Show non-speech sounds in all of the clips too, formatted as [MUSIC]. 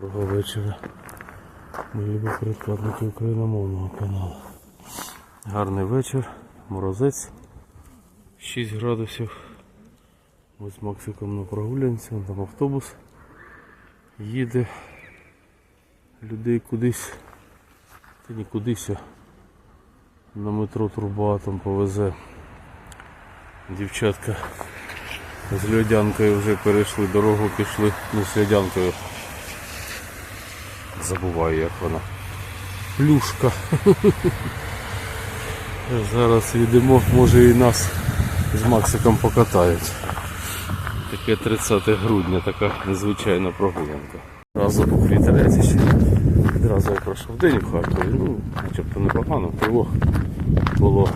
Доброго вечора. Мої любі україномовного каналу. Гарний вечір, морозець 6 градусів. Ми з Максиком на прогулянці, там автобус їде. Людей кудись, та не кудись, на метро труба там повезе. Дівчатка з льодянкою вже перейшли дорогу, пішли, ну з льодянкою. Забуваю як вона. Плюшка. [LAUGHS] Зараз йдемо, може і нас з Максиком покатають. Таке 30 грудня, така незвичайна прогулянка. Разу вітерець ще. Одразу я пройшов день в Харкові. Ну, начебто непогано, тривог було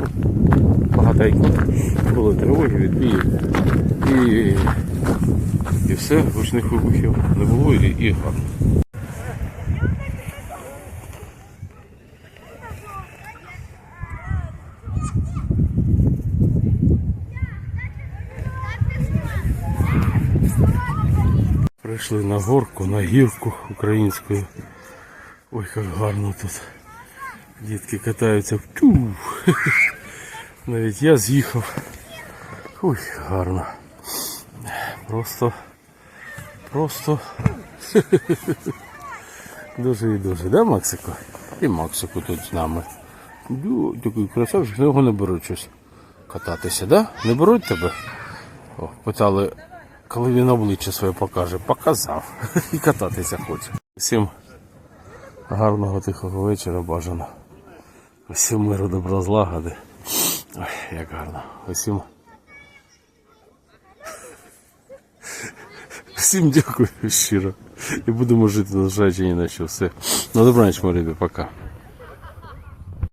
ну, багатенько. Були тривоги, відбії. І, і все, гучних вибухів не було і, і гарно. Прийшли на горку, на гірку українську. Ой, як гарно тут. Дітки катаються. Тю. [LAUGHS] Навіть я з'їхав. Ой, гарно. Просто, просто [LAUGHS] дуже і дуже, да, Максико? І Максику тут з нами. Такий красавчик, його не беруть щось кататися, да? Не беруть тебе? О, питали, коли він обличчя своє покаже. Показав. [LAUGHS] І кататися хоче. Всім гарного тихого вечора бажано. Усім миру добра злагоди. Ой, як гарно. Усім. Всім дякую щиро. І будемо жити, незважаючи ні на що. Все. На добраніч, мої любі, пока.